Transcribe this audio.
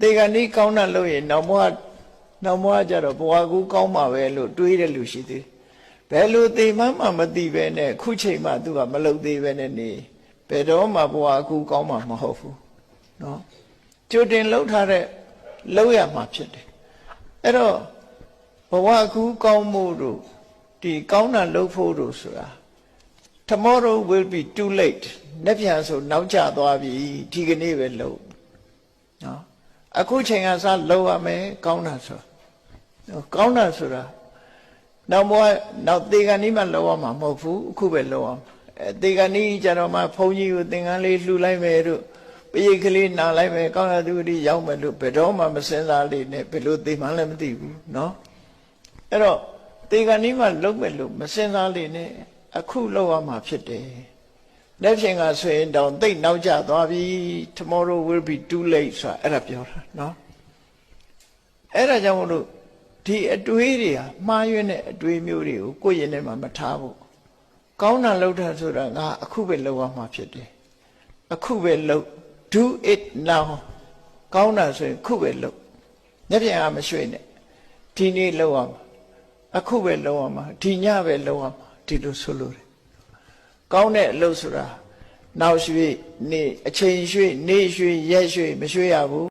တေဂဏီကောင်းတာလို့ရင်နောက်ဘဝနောက်ဘဝကျတော့ဘဝကူကောင်းမှာပဲလို့တွေးတဲ့လူရှိသေးတယ်ဘယ်လိုသိမှမှမသိပဲနဲ့ခုချိန်မှသူကမလုံသေးပဲနဲ့နေဘယ်တော့မှဘဝကူကောင်းမှာမဟုတ်ဘူးเนาะကြိုတင်လှုပ်ထားတဲ့လှုပ်ရမှာဖြစ်တယ်အဲ့တော့ဘဝကူကောင်းမှုတို့ဒီကောင်းတာလှုပ်ဖို့တို့ဆိုတာ tomorrow will be too late နေ့ပြန်ဆိုနောက်ကျသွားပြီဒီကနေ့ပဲလှုပ်နော် အခုချိန်ကစလှုပ်ရမယ်ကောင်းတာဆိုနော်ကောင်းတာဆိုတာနောက်ဘဝနောက်သေကဏီမှလှုပ်ရမှာမဟုတ်ဘူးအခုပဲလှုပ်ရမှာအဲသေကဏီကျတော့မှဘုန်းကြီးကိုသင်္ကန်းလေးလှူလိုက်မယ်တို့ပရိတ်ကလေးနာလိုက်မယ်ကောင်းတာသူတိရောက်မယ်လို့ဘယ်တော့မှမစင်စားလေးနဲ့ဘယ်လိုသိမှလည်းမသိဘူးနော်အဲ့တော့သေကဏီမှလှုပ်မယ်လို့မစင်စားလေးနဲ့အခုလှုပ်ရမှာဖြစ်တယ် လက်ဖြင့်ကဆိုရင်တောင်သိပ်နောက်ကျသွားပြီ tomorrow will be too late ဆိုတာအဲ့ဒါပြောတာနော်အဲ့ဒါကြောင့်မလို့ဒီအတွေးတွေဟာမှားယွင်းတဲ့အတွေးမျိုးတွေကိုကိုယ့်ရင်ထဲမှာမထားဖို့ကောင်းတာလုပ်တာဆိုတာငါအခုပဲလုပ်ရမှာဖြစ်တယ်အခုပဲလုပ် do it now ကောင်းတာဆိုရင်ခုပဲလုပ်လက်ဖြင့်ကမရွှေ့နဲ့ဒီနေ့လုပ်ရမှာအခုပဲလုပ်ရမှာဒီညပဲလုပ်ရမှာဒီလိုဆိုလို့တယ် ကောင်းတဲ့အလုပ်ဆိုတာနောက်ရွှေ့နေအချိန်ရွှေ့နေရွှေ့ရက်ရွှေ့မရွှေ့ရဘူး